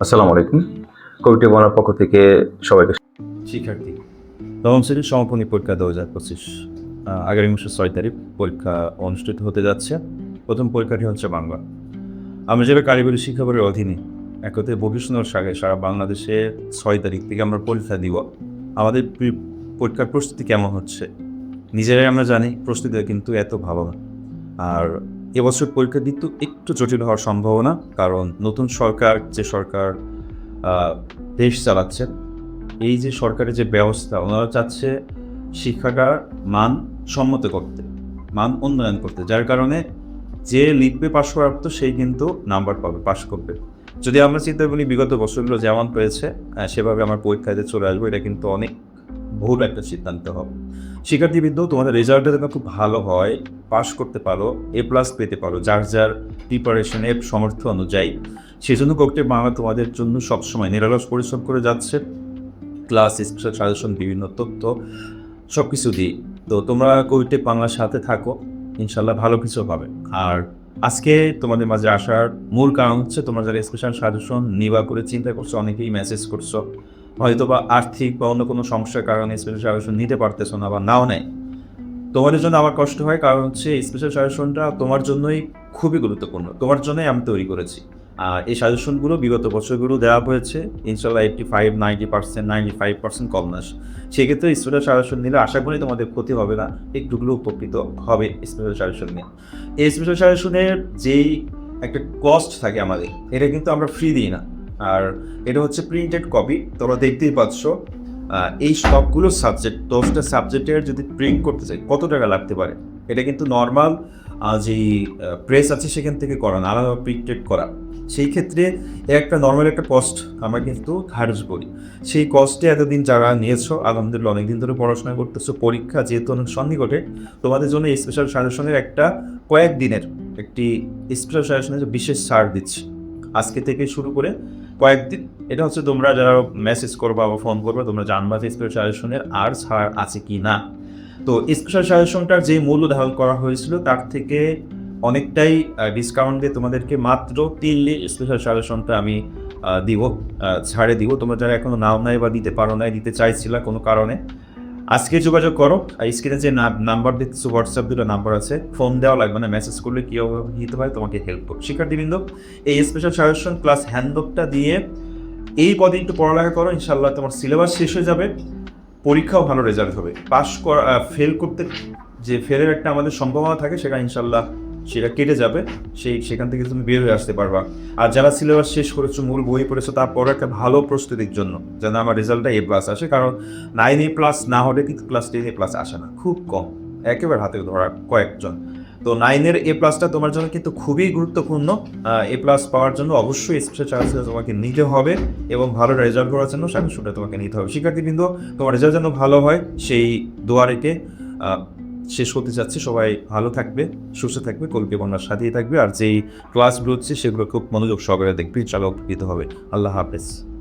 আসসালামু আলাইকুম। কবিটি বনার পক্ষ থেকে সবাইকে শিক্ষার্থী, নবম শ্রেণির সমাপনী পরীক্ষা দু হাজার পঁচিশ আগামী মাসের ছয় তারিখ পরীক্ষা অনুষ্ঠিত হতে যাচ্ছে। প্রথম পরীক্ষাটি হচ্ছে বাংলা। আমরা যারা কারিগরি শিক্ষা বোর্ডের অধীনে একতে ভবিষ্যৎ সাগে সারা বাংলাদেশে ছয় তারিখ থেকে আমরা পরীক্ষা দিব, আমাদের পরীক্ষার প্রস্তুতি কেমন হচ্ছে? নিজেরাই আমরা জানি প্রস্তুতি কিন্তু এত ভালো না। আর এবছর পরীক্ষা দিতে একটু জটিল হওয়ার সম্ভাবনা কারণ নতুন সরকার যে সরকার দেশ চালাচ্ছে এই যে সরকারের যে ব্যবস্থা ওনারা চাচ্ছে শিক্ষাটার মান সম্মত করতে মান উন্নয়ন করতে যার কারণে যে লিখবে পাশ প্রাপ্ত সেই কিন্তু নাম্বার পাবে পাশ করবে। যদি আমরা চিন্তা করি বিগত বছরগুলো যেমন আহ, সেভাবে আমার পরীক্ষাতে চলে আসব এটা কিন্তু অনেক ভুল একটা সিদ্ধান্ত হবে। শিক্ষার্থীবৃন্দ তোমাদের রেজাল্টটা যেন খুব ভালো হয় পাশ করতে পারো এ প্লাস পেতে পারো, যার যার প্রিপারেশনের সমর্থ অনুযায়ী। সেজন্য কোকটে বাংলা তোমাদের জন্য সবসময় নিরলস পরিশ্রম করে যাচ্ছে। ক্লাস স্পেশাল সাজেশন বিভিন্ন তথ্য সব কিছু দিই তো তোমরা কবিতে বাংলার সাথে থাকো ইনশাল্লাহ ভালো কিছু পাবে আর আজকে তোমাদের মাঝে আসার মূল কারণ হচ্ছে, তোমরা যারা স্পেশাল সাজেশন নিবা করে চিন্তা করছ, অনেকেই মেসেজ করছ। হয়তো বা আর্থিক বা অন্য কোনো সমস্যার কারণে স্পেশাল সাজেশন নিতে পারতেছো না বা নাও নেয় তোমাদের জন্য আমার কষ্ট হয় কারণ হচ্ছে স্পেশাল সাজেশনটা তোমার জন্যই খুবই গুরুত্বপূর্ণ। তোমার জন্যই আমি তৈরি করেছি। আর এই সাজেশনগুলো বিগত বছরগুলো দেওয়া হয়েছে। ইনশাল্লাহ eighty five ninety percent ninety five percent কম নাস সেক্ষেত্রে স্পেশাল সাজেশন নিলে আশা করি তোমাদের ক্ষতি হবে না। একটুগুলো উপকৃত হবে স্পেশাল সাজেশন নিয়ে। এই স্পেশাল সাজেশনের যেই একটা কস্ট থাকে আমাদের, এটা কিন্তু আমরা ফ্রি দিই না। আর এটা হচ্ছে প্রিন্টেড কপি তোমরা দেখতেই পাচ্ছ এই সবগুলো সাবজেক্ট দশটা সাবজেক্টের যদি প্রিন্ট করতে চাই, কত টাকা লাগতে পারে? এটা কিন্তু নর্মাল যেই প্রেস আছে সেখান থেকে করা না, আলাদা প্রিন্টেড করা। সেই ক্ষেত্রে একটা নর্মাল একটা কস্ট আমরা কিন্তু ধার্য করি। সেই কস্টে এতদিন যারা নিয়েছো, আলহামদুলিল্লাহ অনেকদিন ধরে পড়াশোনা করতেছো, পরীক্ষা যেহেতু অনেক সন্নিকটে, তোমাদের জন্য স্পেশাল সাজেশনের একটা কয়েকদিনের একটি স্পেশাল সাজেশনের বিশেষ ছাড় দিচ্ছি। আজকে থেকে শুরু করে কয়েকদিন, এটা হচ্ছে তোমরা যারা মেসেজ করবা বা ফোন করবে, তোমরা জানবা যে স্পেশাল সাজেশনের আর ছাড় আছে কি না তো স্পেশাল সাজেশনটার যে মূল্য ধারণ করা হয়েছিল, তার থেকে অনেকটাই ডিসকাউন্ট দিয়ে তোমাদেরকে মাত্র তিনলি স্পেশাল সাজেশনটা আমি দিব ছাড়ে দিব। তোমরা যারা এখনও নাও নাই বা দিতে পারো নাই, দিতে চাইছিলা কোনো কারণে আজকে যোগাযোগ করো, আর স্ক্রিনে যে নাম্বার দিচ্ছ হোয়াটসঅ্যাপ দুটো নাম্বার আছে ফোন দেওয়া লাগবে না মেসেজ করলে কীভাবে নিতে হয় তোমাকে হেল্প করো শিক্ষার্থীবৃন্দ, এই স্পেশাল সাজেশন ক্লাস হ্যান্ডবুকটা দিয়ে এই পদে একটু পড়ালেখা করো ইনশাল্লাহ তোমার সিলেবাস শেষ হয়ে যাবে, পরীক্ষাও ভালো রেজাল্ট হবে। পাশ করা ফেল করতে যে ফেলের একটা আমাদের সম্ভাবনা থাকে, সেটা ইনশাল্লাহ সেটা কেটে যাবে সেই সেখান থেকে তুমি বের হয়ে আসতে পারবা। আর যারা সিলেবাস শেষ করেছ মূল বই পড়েছো তারপর একটা ভালো প্রস্তুতির জন্য যেন আমার রেজাল্টটা এ প্লাস আসে কারণ নাইন এ প্লাস না হলে কিন্তু ক্লাস টেন এ প্লাস আসে না খুব কম একেবারে হাতে ধরা কয়েকজন। তো নাইনের এ প্লাসটা তোমার জন্য কিন্তু খুবই গুরুত্বপূর্ণ এ প্লাস পাওয়ার জন্য অবশ্যই স্পেশাল চান্সেস তোমাকে নিতে হবে এবং ভালো রেজাল্ট করার জন্য সাজেশনটা তোমাকে নিতে হবে। শিক্ষার্থীবৃন্দ তোমার রেজাল্ট যেন ভালো হয় সেই দোয়া রেখে আহ, শেষ হতে যাচ্ছে। সবাই ভালো থাকবে, সুস্থ থাকবে কলকে বন্যার সাথেই থাকবে। আর যেই ক্লাসগুলো হচ্ছে সেগুলো খুব মনোযোগ সহকারে দেখবে। চালক হবে। আল্লাহ হাফেজ।